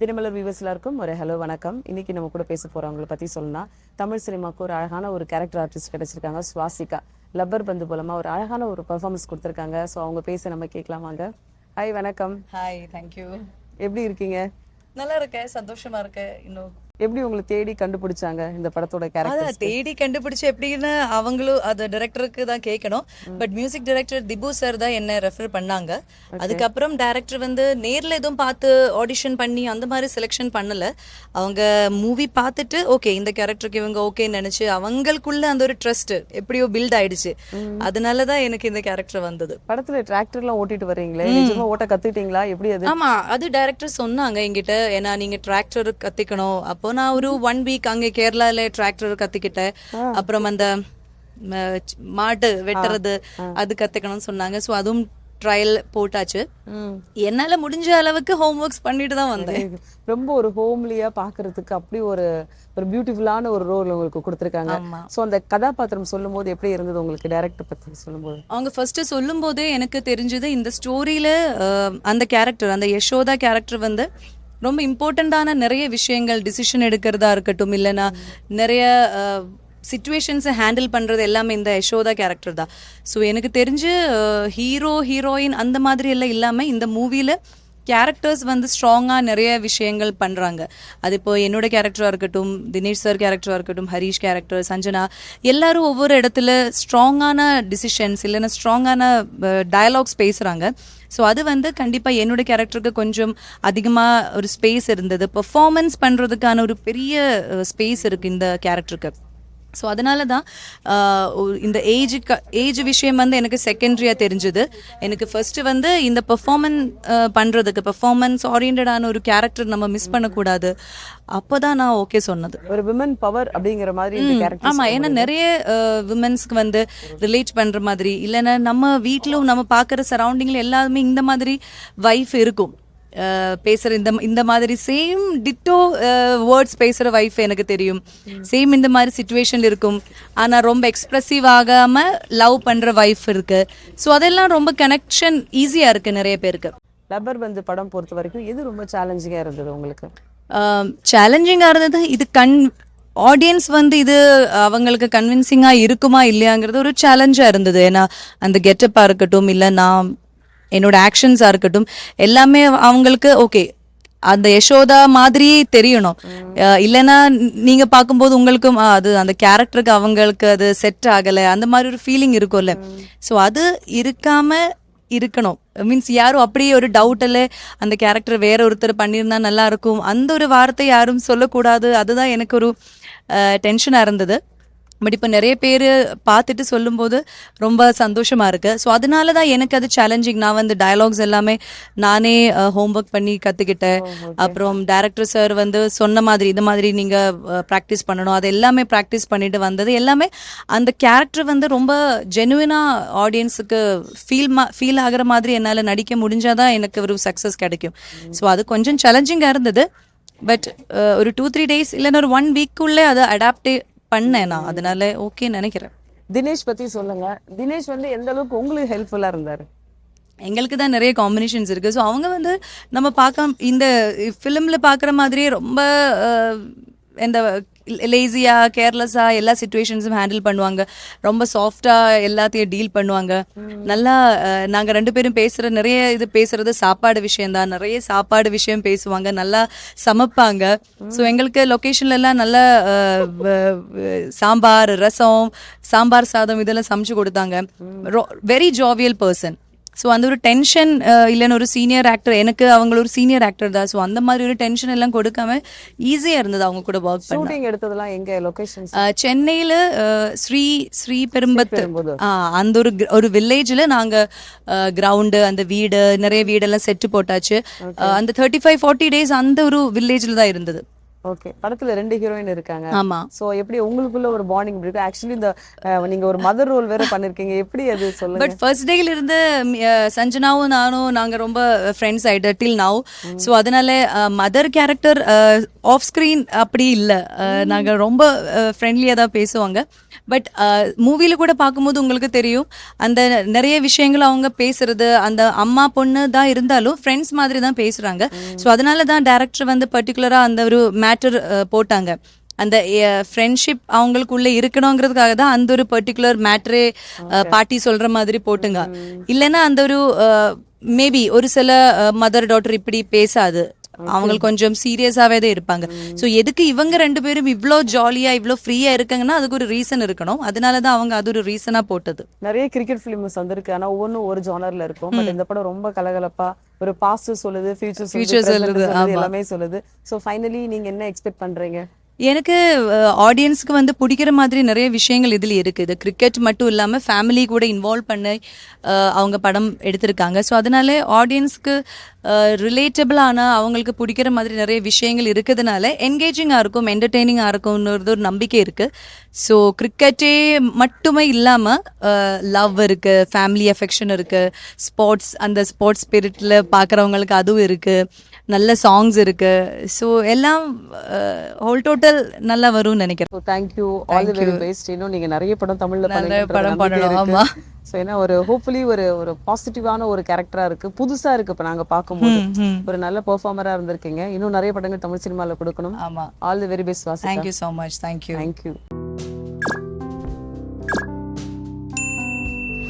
Dinamalar viewers எல்லாருக்கும் ஒரு hello வணக்கம். இன்னைக்கு நம்ம கூட பேச போறவங்கள பத்தி சொல்லணும்னா தமிழ் சினிமாக்கு ஒரு அழகான ஒரு கேரக்டர் ஆர்டிஸ்ட் கிடைச்சிருக்காங்க சுவாசிகா. லப்பர் பந்து மூலமா ஒரு அழகான ஒரு பெர்ஃபார்மன்ஸ் கொடுத்துருக்காங்க. ஸோ அவங்க பேச நம்ம கேட்கலாம் வாங்க. ஹாய் வணக்கம். ஹாய் தேங்க்யூ எப்படி இருக்கீங்க? நல்லா இருக்கேன். சந்தோஷமா இருக்கேன். இன்னும் எப்படி உங்களை தேடி கண்டுபிடிச்சாங்க இந்த படத்தோட கேரக்டர் தேடி கண்டுபிடிச்சு எப்படின்னு அவங்களும் அது டைரக்டருக்கு தான் கேட்கணும். But music director Dibu sir தான் என்ன ரெஃபர் பண்ணாங்க. அதுக்கப்புறம் டைரக்டர் வந்து நேர்ல எதுவும் பார்த்து ஆடிஷன் பண்ணி அந்த மாதிரி செலெக்ஷன் பண்ணல. அவங்க மூவி பார்த்துட்டு ஓகே இந்த கேரக்டருக்கு இவங்க ஓகேன்னு நினைச்சு அவங்களுக்குள்ள அந்த ஒரு ட்ரஸ்ட் எப்படியோ பில்ட் ஆயிடுச்சு. அதனால தான் எனக்கு இந்த கேரக்டர் வந்தது. படத்துல டிராக்டர்லாம் ஓட்டிட்டு வர்றீங்களே? நிஜமா ஓட்ட கத்துக்கிட்டீங்களா? எப்படி அது? ஆமா அது டைரக்டர் சொன்னாங்க என்கிட்ட. ஏன்னா நீங்க டிராக்டர் கத்துக்கணும். அப்போ நான் ஒரு ஒன் வீக் அங்க கேரளால டிராக்டர் கத்துக்கிட்டேன். அப்புறம் அந்த ம, ச்- மாடு வெட்டுறது அது கத்துக்கணும்னு சொன்னாங்க. சோ அதுவும் ட்ரையல் போட்டாச்சு. என்னால முடிஞ்ச அளவுக்கு ஹோம் ஒர்க்ஸ் பண்ணிட்டு தான் வந்தேன். ரொம்ப ஒரு ஹோம்லியா பாக்குறதுக்கு அப்படி ஒரு ஒரு பியூட்டிஃபுல்லான ஒரு ரோல் உங்களுக்கு கொடுத்துருக்காங்க. சோ அந்த கதாபாத்திரம் சொல்லும் போது எப்படி இருந்தது உங்களுக்கு டைரக்டர் பத்தி சொல்லும்போது? அவங்க ஃபர்ஸ்ட் சொல்லும் போதே எனக்கு தெரிஞ்சது இந்த ஸ்டோரியில அந்த கேரக்டர் அந்த யசோதா கேரக்டர் வந்து ரொம்ப இம்பார்ட்டண்ட்டான நிறைய விஷயங்கள் டிசிஷன் எடுக்கிறதா இருக்கட்டும் இல்லைன்னா நிறைய சுச்சுவேஷன்ஸை ஹேண்டில் பண்ணுறது எல்லாமே இந்த யசோதா கேரக்டர் தான். ஸோ எனக்கு தெரிஞ்சு ஹீரோ ஹீரோயின் அந்த மாதிரி எல்லாம் இல்லாமல் இந்த மூவியில் கேரக்டர்ஸ் வந்து ஸ்ட்ராங்காக நிறைய விஷயங்கள் பண்ணுறாங்க அது இப்போ என்னோட கேரக்டராக இருக்கட்டும் தினேஷ் சார் கேரக்டராக இருக்கட்டும் ஹரீஷ் கேரக்டர் சஞ்சனா எல்லாரும் ஒவ்வொரு இடத்துல ஸ்ட்ராங்கான டிசிஷன்ஸ் இல்லைன்னா ஸ்ட்ராங்கான டயலாக்ஸ் பேசுகிறாங்க ஸோ அது வந்து கண்டிப்பாக என்னோட கேரக்டருக்கு கொஞ்சம் அதிகமாக ஒரு ஸ்பேஸ் இருந்தது. பெர்ஃபார்மன்ஸ் பண்ணுறதுக்கான ஒரு பெரிய ஸ்பேஸ் இருக்குது இந்த கேரக்டருக்கு ஸோ அதனால தான் இந்த ஏஜுக்கு ஏஜ் விஷயம் வந்து எனக்கு செகண்டரியாக தெரிஞ்சுது. எனக்கு ஃபர்ஸ்ட் வந்து இந்த பெர்ஃபார்மன் பண்ணுறதுக்கு பெர்ஃபார்மன்ஸ் ஓரியன்டான ஒரு கேரக்டர் நம்ம மிஸ் பண்ணக்கூடாது. அப்போ தான் நான் ஓகே சொன்னது. ஒரு விமன் பவர் அப்படிங்கிற மாதிரி இந்த கேரக்டர் ஆமா. ஏன்னா நிறைய விமன்ஸ்க்கு வந்து ரிலேட் பண்ற மாதிரி இல்லைன்னா நம்ம வீட்டிலும் நம்ம பார்க்குற சரௌண்டிங்ல எல்லாருமே இந்த மாதிரி வைஃப் இருக்கும். பேசுற இந்த இந்த மாதிரி சேம் டிட்டோ வேர்ட்ஸ் பேசுற வைஃப் எனக்கு தெரியும். சேம் இந்த மாதிரி சுச்சுவேஷன் இருக்கும். ஆனா ரொம்ப எக்ஸ்பிரசிவ் ஆகாம லவ் பண்ற வைஃப் இருக்கு. ஸோ அதெல்லாம் ரொம்ப கனெக்ஷன் ஈஸியா இருக்கு நிறைய பேருக்கு. லப்பர் பந்து படம் பொறுத்த வரைக்கும் எது ரொம்ப சேலஞ்சிங்கா இருந்தது உங்களுக்கு? சேலஞ்சிங்காக இருந்தது இது கண் ஆடியன்ஸ் வந்து இது அவங்களுக்கு கன்வின்சிங்காக இருக்குமா இல்லையாங்கிறது ஒரு சேலஞ்சாக இருந்தது. ஏன்னா அந்த கெட்டப்பாக இருக்கட்டும் இல்லை நான் என்னோட ஆக்ஷன்ஸாக இருக்கட்டும் எல்லாமே அவங்களுக்கு ஓகே அந்த யசோதா மாதிரியே தெரியணும். இல்லைன்னா நீங்க பார்க்கும்போது உங்களுக்கும் அது அந்த கேரக்டருக்கு அவங்களுக்கு அது செட் ஆகலை. அந்த மாதிரி ஒரு ஃபீலிங் இருக்கும்ல. ஸோ அது இருக்காம இருக்கணும். மீன்ஸ் யாரும் அப்படியே ஒரு டவுட்டில் அந்த கேரக்டர் வேற ஒருத்தர் பண்ணியிருந்தா நல்லா இருக்கும். அந்த ஒரு வார்த்தை யாரும் சொல்லக்கூடாது. அதுதான் எனக்கு ஒரு டென்ஷனாக இருந்தது. பட் இப்போ நிறைய பேர் பார்த்துட்டு சொல்லும்போது ரொம்ப சந்தோஷமா இருக்கு. ஸோ அதனால தான் எனக்கு அது சேலஞ்சிங் நான் வந்து டயலாக்ஸ் எல்லாமே நானே ஹோம்ஒர்க் பண்ணி கற்றுக்கிட்டேன் அப்புறம் டேரக்டர் சார் வந்து சொன்ன மாதிரி இந்த மாதிரி நீங்கள் ப்ராக்டிஸ் பண்ணணும். அது எல்லாமே ப்ராக்டிஸ் பண்ணிட்டு வந்தது. எல்லாமே அந்த கேரக்டர் வந்து ரொம்ப ஜெனுவினாக ஆடியன்ஸுக்கு ஃபீல் மா ஃபீல் ஆகிற மாதிரி என்னால் நடிக்க முடிஞ்சாதான் எனக்கு ஒரு சக்ஸஸ் கிடைக்கும். ஸோ அது கொஞ்சம் சேலஞ்சிங்காக இருந்தது. பட் ஒரு டூ த்ரீ டேஸ் இல்லைன்னா ஒரு ஒன் வீக்குள்ளே அதை அடாப்டே பண்ணேன் நான். அதனால ஓகே நினைக்கிறேன். தினேஷ் பத்தி சொல்லுங்க. தினேஷ் வந்து எந்த அளவுக்கு உங்களுக்கு ஹெல்ப்ஃபுல்லா இருந்தாரு? எங்களுக்கு தான் நிறைய காம்பினேஷன்ஸ் இருக்கு. ஸோ அவங்க வந்து நம்ம பார்க்க இந்த ஃபிலிம்ல பார்க்குற மாதிரியே ரொம்ப இந்த லேசியா கேர்லெஸ்ஸா எல்லா சுச்சுவேஷன்ஸும் ஹேண்டில் பண்ணுவாங்க. ரொம்ப சாஃப்டா எல்லாத்தையும் டீல் பண்ணுவாங்க. நல்லா நாங்க ரெண்டு பேரும் பேசுற நிறைய இது பேசுறது சாப்பாடு விஷயம்தான். நிறைய சாப்பாடு விஷயம் பேசுவாங்க. நல்லா சமைப்பாங்க. ஸோ எங்களுக்கு லொக்கேஷன்ல எல்லாம் நல்ல சாம்பார் ரசம் சாம்பார் சாதம் இதெல்லாம் சமைச்சு கொடுத்தாங்க. வெரி ஜாவியல் பர்சன் ஸோ அந்த ஒரு டென்ஷன் இல்லைன்னு ஒரு சீனியர் ஆக்டர் எனக்கு அவங்க ஒரு சீனியர் ஆக்டர் தான். ஸோ அந்த மாதிரி ஒரு டென்ஷன் எல்லாம் கொடுக்காம ஈஸியாக இருந்தது அவங்க கூட ஒர்க் பண்ண. எடுத்ததெல்லாம் எங்க லொகேஷன்ஸ் சென்னையில் ஸ்ரீ ஸ்ரீ பெரும்பத்து அந்த ஒரு ஒரு வில்லேஜில் நாங்கள் கிரவுண்டு அந்த வீடு நிறைய வீடெல்லாம் செட்டு போட்டாச்சு. அந்த தேர்ட்டி ஃபைவ் ஃபார்ட்டி டேஸ் அந்த ஒரு வில்லேஜில் தான் இருந்தது. ஓகே படத்துல ரெண்டு ஹீரோயின் இருக்காங்க. ஆமா. சோ எப்படி உங்களுக்குள்ள ஒரு பாண்டிங் இருக்கு? ஆக்சுவலி இந்த நீங்க ஒரு மதர் ரோல் வேற பண்ணிருக்கீங்க. எப்படி அது சொல்லுங்க? பட் ஃபர்ஸ்ட் டேல இருந்து சஞ்சனாவும் நானும் நாங்க ரொம்ப ஃப்ரெண்ட்ஸ் ஆயிட்டு டில் நவ் ஸோ அதனால மதர் கேரக்டர் ஆஃப் ஸ்க்ரீன் அப்படி இல்ல. நாங்க ரொம்ப ஃப்ரெண்ட்லியா தான் பேசுவாங்க. பட் மூவில கூட பார்க்கும்போது உங்களுக்கு தெரியும். அந்த நிறைய விஷயங்கள் அவங்க பேசுறது அந்த அம்மா பொண்ணு தான் இருந்தாலும் ஃப்ரெண்ட்ஸ் மாதிரி தான் பேசுறாங்க. ஸோ அதனால தான் டேரக்டர் வந்து பர்டிகுலரா அந்த ஒரு மேட்டர் போட்டாங்க. அந்த ஃப்ரெண்ட்ஷிப் அவங்களுக்குள்ள இருக்கணுங்கிறதுக்காக தான் அந்த ஒரு பர்டிகுலர் மேட்டரே பாட்டி சொல்ற மாதிரி போட்டுங்க. இல்லைன்னா அந்த ஒரு மேபி ஒரு சில மதர் டாட்டர் இப்படி பேசாது. அவங்களுக்கு கொஞ்சம் சீரியஸாவே தான் இருப்பாங்க. ஸோ எதுக்கு இவங்க ரெண்டு பேரும் இவ்ளோ ஜாலியா இவ்ளோ ஃப்ரீயா இருக்காங்கன்னா அதுக்கு ஒரு ரீசன் இருக்கணும். அதனால தான் அவங்க அது ஒரு ரீசனா போட்டது. நிறைய கிரிக்கெட் ஃபிலிம்ஸ் வந்திருக்கு. ஆனா ஒவ்வொன்றும் ஒரு ஜானர்ல இருக்கும். பட் இந்த படம் ரொம்ப கலகலப்பா ஒரு பாஸ்ட் சொல்லுது ஃபியூச்சர் Future சொல்லுது. எல்லாமே சொல்லுது. சோ ஃபைனலி நீங்க என்ன எக்ஸ்பெக்ட் பண்றீங்க? எனக்கு ஆடியன்ஸ்க்கு வந்து பிடிக்கிற மாதிரி நிறைய விஷயங்கள் இதில் இருக்குது கிரிக்கெட் மட்டும் இல்லாமல் ஃபேமிலி கூட இன்வால்வ் பண்ணி அவங்க படம் எடுத்திருக்காங்க. ஸோ அதனால ஆடியன்ஸ்க்கு ரிலேட்டபிளான அவங்களுக்கு பிடிக்கிற மாதிரி நிறைய விஷயங்கள் இருக்கிறதுனால என்கேஜிங்காக இருக்கும் என்டர்டெய்னிங்காக இருக்கும்ன்றது ஒரு நம்பிக்கை இருக்குது ஸோ கிரிக்கெட்டே மட்டுமே இல்லாமல் லவ் இருக்குது ஃபேமிலி அஃபெக்ஷன் இருக்குது ஸ்போர்ட்ஸ் அந்த ஸ்போர்ட்ஸ் ஸ்பிரிட்டில் பார்க்குறவங்களுக்கு அதுவும் இருக்குது நல்ல சாங்ஸ் இருக்குது ஸோ எல்லாம் ஹோல் டோட்டல் நல்லா வரும்னு நினைக்கிறேன். Thank you all the very best இன்னும் நீங்க நிறைய படம் தமிழ்ல நிறைய படம் பண்ணணும், ஆமா. இருக்கு ஸோ ஏன்னா ஒரு ஹோப்ஃபுல்லி ஒரு ஒரு பாசிட்டிவான ஒரு கேரக்டரா இருக்கு. புதுசா இருக்கு இப்ப நாங்க பார்க்கும்போது. ஒரு நல்ல பெர்ஃபார்மரா இருந்திருக்கீங்க. இன்னும் நிறைய படங்கள் தமிழ் சினிமால கொடுக்கணும். ஆமாம் all the very best Vasika. Thank you so much thank you thank you